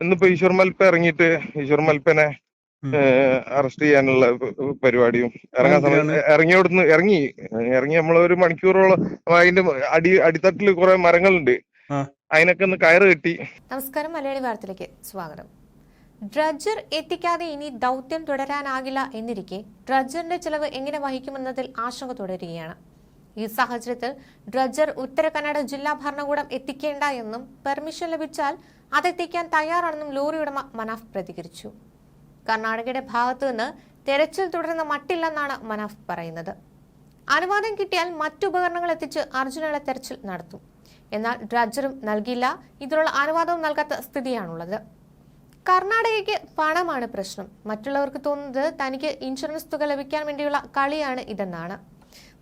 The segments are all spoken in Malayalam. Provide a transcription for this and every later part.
ഇന്നിപ്പോ ഈശ്വർ മൽപ്പ ഇറങ്ങിയിട്ട് ഈശ്വർ മൽപ്പനെ അറസ്റ്റ് ചെയ്യാനുള്ള പരിപാടിയും ഇറങ്ങാൻ സമയത്ത് ഇറങ്ങി ഇറങ്ങിയോടുന്ന് ഇറങ്ങി ഇറങ്ങി നമ്മൾ ഒരു മണിക്കൂറോളം അതിന്റെ അടി അടിത്തട്ടിൽ കുറെ മരങ്ങളുണ്ട്. അതിനൊക്കെ ഒന്ന് കയറ് കെട്ടി. നമസ്കാരം മലയാളി വാർത്തയിലേക്ക് സ്വാഗതം. ഡ്രഡ്ജർ എത്തിക്കാതെ ഇനി ദൗത്യം തുടരാനാകില്ല എന്നിരിക്കെ ഡ്രഡ്ജറിന്റെ ചെലവ് എങ്ങനെ വഹിക്കുമെന്നതിൽ ആശങ്ക തുടരുകയാണ്. ഈ സാഹചര്യത്തിൽ ഡ്രഡ്ജർ ഉത്തര കന്നഡ ജില്ലാ ഭരണകൂടം എത്തിക്കേണ്ട എന്നും പെർമിഷൻ ലഭിച്ചാൽ അതെത്തിക്കാൻ തയ്യാറാണെന്നും ലോറി ഉടമ മനാഫ് പ്രതികരിച്ചു. കർണാടകയുടെ ഭാഗത്തു നിന്ന് തെരച്ചിൽ തുടരുന്ന മട്ടില്ലെന്നാണ് മനാഫ് പറയുന്നത്. അനുവാദം കിട്ടിയാൽ മറ്റുപകരണങ്ങൾ എത്തിച്ച് അർജുനയുടെ തെരച്ചിൽ നടത്തും. എന്നാൽ ഡ്രഡ്ജറും നൽകില്ല ഇതിനുള്ള അനുവാദവും നൽകാത്ത സ്ഥിതിയാണുള്ളത്. കർണാടകയ്ക്ക് പണമാണ് പ്രശ്നം. മറ്റുള്ളവർക്ക് തോന്നുന്നത് തനിക്ക് ഇൻഷുറൻസ് തുക ലഭിക്കാൻ വേണ്ടിയുള്ള കളിയാണ് ഇതെന്നാണ്.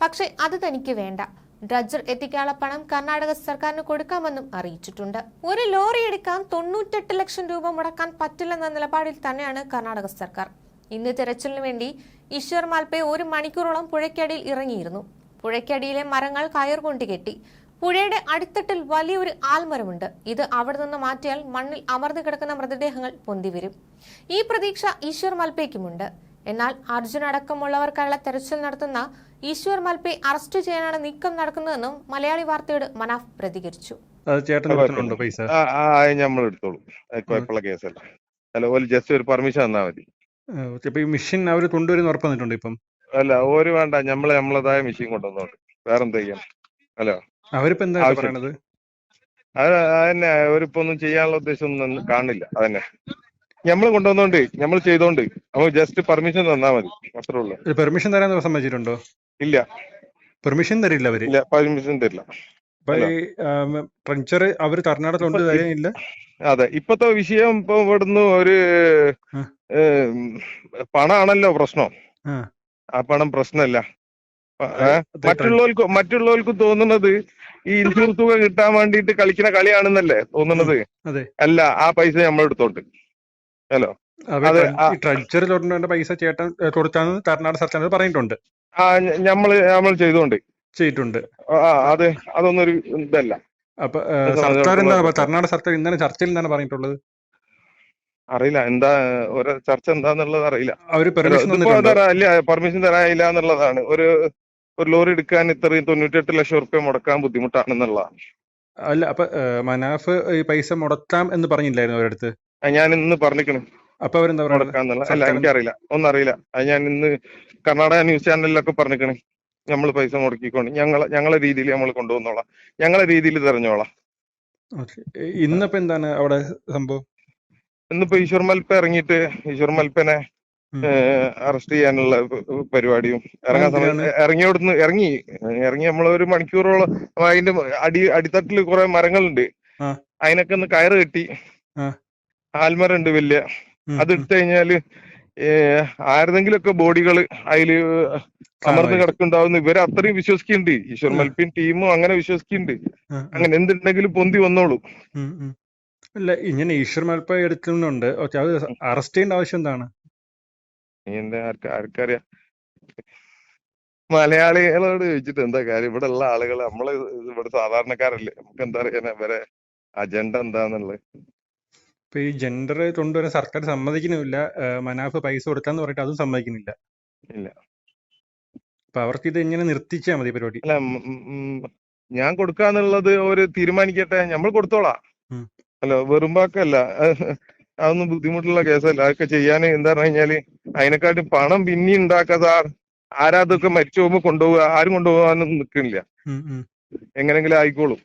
പക്ഷേ അത് തനിക്ക് വേണ്ട. ഡ്രഡ്ജർ എത്തിക്കാനുള്ള പണം കർണാടക സർക്കാരിന് കൊടുക്കാമെന്നും അറിയിച്ചിട്ടുണ്ട്. ഒരു ലോറി എടുക്കാൻ തൊണ്ണൂറ്റെട്ട് ലക്ഷം രൂപ മുടക്കാൻ പറ്റില്ലെന്ന നിലപാടിൽ തന്നെയാണ് കർണാടക സർക്കാർ. ഇന്ന് തെരച്ചിലിനു വേണ്ടി ഈശ്വർ മാൽപ്പെ ഒരു മണിക്കൂറോളം പുഴയ്ക്കടിയിൽ ഇറങ്ങിയിരുന്നു. പുഴയ്ക്കടിയിലെ മരങ്ങൾ കയർ കൊണ്ട് കെട്ടി. പുഴയുടെ അടിത്തട്ടിൽ വലിയൊരു ആൽമരമുണ്ട്. ഇത് അവിടെ നിന്ന് മാറ്റിയാൽ മണ്ണിൽ അമർന്നു കിടക്കുന്ന മൃതദേഹങ്ങൾ പൊന്തിവരും ഈ പ്രതീക്ഷ ഈശ്വർ മൽപ്പയ്ക്കുമുണ്ട് എന്നാൽ അർജുൻ അടക്കമുള്ളവർക്കായുള്ള തെരച്ചിൽ നടത്തുന്ന ഈശ്വർ മൽപ്പെ അറസ്റ്റ് ചെയ്യാനാണ് നീക്കം നടക്കുന്നതെന്നും മലയാളി വാർത്തയോട് മനാഫ് പ്രതികരിച്ചു. നമ്മൾ എടുത്തോളൂ. കുഴപ്പമുള്ള കേസല്ല. അല്ല ഓൽ ജസ്റ്റ് ഒരു പെർമിഷൻ തന്നാ മതി. മെഷീൻ അവർ കൊണ്ടുവരുന്ന ഉറപ്പ് തന്നിട്ടുണ്ട് ഇപ്പം? അല്ല ഓര് വേണ്ട നമ്മളെ നമ്മളതായ മെഷീൻ കൊണ്ടുവന്നോണ്ട് വേറെന്താ ചെയ്യണം ഹലോ അവരിപ്പോ എന്താ പറയണത്? അത് അതന്നെ അവരിപ്പോ ഒന്നും ചെയ്യാനുള്ള ഉദ്ദേശം ഒന്നും കാണില്ല. അതന്നെ. നമ്മൾ കൊണ്ടുവന്നോണ്ട് നമ്മൾ ചെയ്തോണ്ട് നമ്മൾ ജസ്റ്റ് പെർമിഷൻ തന്നാ മതി അത്രേ ഉള്ളൂ. പെർമിഷൻ തരാൻ സമ്മതിച്ചിട്ടുണ്ടോ ഇല്ല. പെർമിഷൻ തരില്ല അവർ? ഇല്ല പെർമിഷൻ തരില്ല. അവർ കർണാടക കൊണ്ട് അതെ ഇപ്പത്തെ വിഷയം ഇപ്പൊ ഇവിടുന്ന് ഒരു പണാണല്ലോ പ്രശ്നം. ആ. പണം പ്രശ്നമല്ല മറ്റുള്ളവർക്ക് മറ്റുള്ളവർക്ക് തോന്നുന്നത് ഈ ഇൻഷുറൻസ് തുക കിട്ടാൻ വേണ്ടിയിട്ട് കളിക്കുന്ന കളിയാണെന്നല്ലേ തോന്നുന്നത്. അല്ല ആ പൈസ നമ്മൾ എടുത്തോണ്ട് ഹലോ ട്രഷറി കൊണ്ടുവരേണ്ട പൈസ ചേട്ടൻ കൊടുത്താന്ന് കർണാടക സർക്കാർ പറഞ്ഞിട്ടുണ്ട് ആ ഞ- നമ്മൾ ചെയ്തോണ്ട്. ചെയ്തിട്ടുണ്ട്. അതെ അതൊന്നൊരു ഇതല്ല. അപ്പൊ സർക്കാർ എന്താ കർണാടക സർക്കാർ ഇന്നലെ ചർച്ചയിൽ എന്താണ് പറഞ്ഞിട്ടുള്ളത്? അറിയില്ല എന്താ ഒരു ചർച്ച എന്താന്നുള്ളത് അറിയില്ല. അവർ പെർമിഷൻ പെർമിഷൻ തരാനില്ല എന്നുള്ളതാണ്. ഒരു ഒരു ലോറി എടുക്കാൻ ഇത്രയും തൊണ്ണൂറ്റെട്ട് ലക്ഷം റുപ്യ മുടക്കാൻ ബുദ്ധിമുട്ടാണെന്നുള്ളതാണ്. അല്ല അപ്പൊ മനാഫ് ഈ പൈസ മുടക്കാം എന്ന് പറഞ്ഞില്ലായിരുന്നു അവരടുത്ത് ഞാൻ ഇന്ന് പറഞ്ഞിക്കണ് അപ്പൊ അവരെന്താ പറയുന്നത്? അല്ല എനിക്കറിയില്ല. ഒന്നും അറിയില്ല അത് ഞാൻ ഇന്ന് കർണാടക ന്യൂസ് ചാനലിലൊക്കെ പറഞ്ഞിക്കണ് നമ്മൾ പൈസ മുടക്കിക്കൊണ്ട് ഞങ്ങളെ ഞങ്ങളെ രീതിയിൽ നമ്മൾ കൊണ്ടുവന്നോളാം. ഞങ്ങളെ രീതിയിൽ തെരഞ്ഞോളാം. ഇന്നിപ്പോ എന്താണ് അവിടെ സംഭവം? ഇന്നിപ്പോ ഈശ്വർ മൽപ്പ ഇറങ്ങിയിട്ട് ഈശ്വർ മൽപ്പനെ അറസ്റ്റ് ചെയ്യാനുള്ള പരിപാടിയും ഇറങ്ങാൻ സമയത്ത് ഇറങ്ങി ഇറങ്ങിയോടുന്ന് ഇറങ്ങി. ഇറങ്ങി നമ്മൾ ഒരു മണിക്കൂറോളം അതിന്റെ അടി അടിത്തട്ടിൽ കുറെ മരങ്ങളുണ്ട്. അതിനൊക്കെ ഒന്ന് കയറ് കെട്ടി. ആ. ഉണ്ട് വലിയ അത്. ഇട്ട് കഴിഞ്ഞാൽ ആരുടെങ്കിലൊക്കെ ബോഡികൾ അതിൽ അമർന്ന് കിടക്കുണ്ടാവുന്ന ഇവരെ അത്രയും വിശ്വസിക്കുന്നുണ്ട് ഈശ്വർ. മൽപ്പിൻ ടീമും അങ്ങനെ വിശ്വസിക്കുന്നുണ്ട്. അങ്ങനെ എന്തുണ്ടെങ്കിലും പൊന്തി വന്നോളൂ. അല്ല ഇങ്ങനെ ഈശ്വർ മൽപ്പ എടുക്കുന്നുണ്ട് അത് അറസ്റ്റ് ചെയ്യേണ്ട ആവശ്യം എന്താണ് ആർക്കറിയാം മലയാളികളോട് ചോദിച്ചിട്ട് എന്താ കാര്യം ഇവിടെ ഉള്ള ആളുകൾ നമ്മൾ ഇവിടെ സാധാരണക്കാരല്ലേ നമുക്ക് എന്താ അറിയാൻ ഇവരെ അജണ്ട എന്താന്നുള്ളത് ഇപ്പൊ ഈ ജെൻഡർ കൊണ്ടുവരാൻ സർക്കാർ സമ്മതിക്കുന്നില്ല. മനാഫ് പൈസ കൊടുക്കാന്ന് പറഞ്ഞിട്ട് അതും സമ്മതിക്കുന്നില്ല. ഇല്ല. അപ്പൊ അവർക്ക് ഇത് എങ്ങനെ നിർത്തിച്ചാ മതി പരിപാടി. അല്ല ഞാൻ കൊടുക്കാന്നുള്ളത് ഒരു തീരുമാനിക്കട്ടെ നമ്മൾ കൊടുത്തോളാം. അല്ല വെറുമ്പാക്കല്ല അതൊന്നും ബുദ്ധിമുട്ടുള്ള കേസല്ല. അതൊക്കെ ചെയ്യാൻ എന്താ പറഞ്ഞു കഴിഞ്ഞാൽ അതിനെക്കാട്ടും പണം പിന്നെ ഉണ്ടാക്കാതെ ആരാ അതൊക്കെ മരിച്ചു പോകുമ്പോ കൊണ്ടുപോവുക ആരും കൊണ്ടുപോകാനൊന്നും നിൽക്കുന്നില്ല. എങ്ങനെങ്കിലും ആയിക്കോളും.